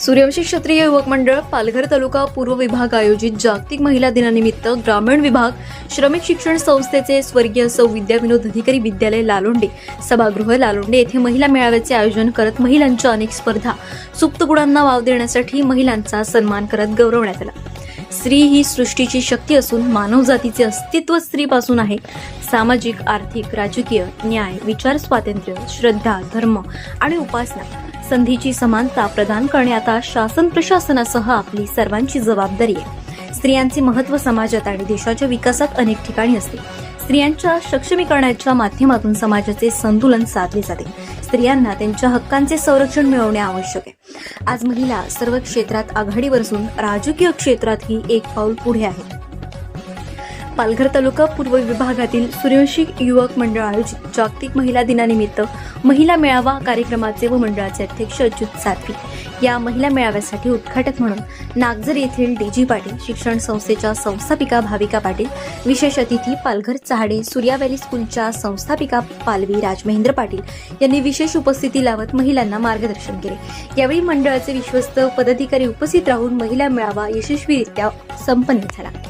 सूर्यवंशी क्षत्रिय युवक मंडळ पालघर तालुका पूर्व विभाग आयोजित जागतिक महिला दिनानिमित्त ग्रामीण विभाग श्रमिक शिक्षण संस्थेचे स्वर्गीय सौ विद्याविनोद अधिकारी विद्यालय लालोंडे सभागृह लालोंडे येथे महिला मेळाव्याचे आयोजन करत महिलांच्या अनेक स्पर्धा सुप्त गुणांना वाव देण्यासाठी महिलांचा सन्मान करत गौरवण्यात आला. स्त्री ही सृष्टीची शक्ती असून मानवजातीचे अस्तित्व स्त्रीपासून आहे. सामाजिक आर्थिक राजकीय न्याय विचार स्वातंत्र्य श्रद्धा धर्म आणि उपासना संधीची समानता प्रदान करणे आता शासन प्रशासनासह आपली सर्वांची जबाबदारी आहे. स्त्रियांचे महत्त्व समाजात आणि देशाच्या विकासात अनेक ठिकाणी असते. स्त्रियांच्या सक्षमीकरणाच्या माध्यमातून समाजाचे संतुलन साधले जाते. स्त्रियांना त्यांच्या हक्कांचे संरक्षण मिळवणे आवश्यक आहे. आज महिला सर्व क्षेत्रात आघाडीवर असून राजकीय क्षेत्रातही एक पाऊल पुढे आहे. पालघर तालुका पूर्व विभागातील सूर्यवंशी युवक मंडळ आयोजित जागतिक महिला दिनानिमित्त महिला मेळावा कार्यक्रमाचे व मंडळाचे अध्यक्ष अच्युत सातवी या महिला मेळाव्यासाठी उद्घाटक म्हणून नागझर येथील डीजी पाटील शिक्षण संस्थेच्या संस्थापिका भाविका पाटील विशेष अतिथी पालघर चहाडे सूर्या व्हॅली स्कूलच्या संस्थापिका पालवी राजमहेंद्र पाटील यांनी विशेष उपस्थिती लावत महिलांना मार्गदर्शन केले. यावेळी मंडळाचे विश्वस्त पदाधिकारी उपस्थित राहून महिला मेळावा यशस्वीरित्या संपन्न झाला.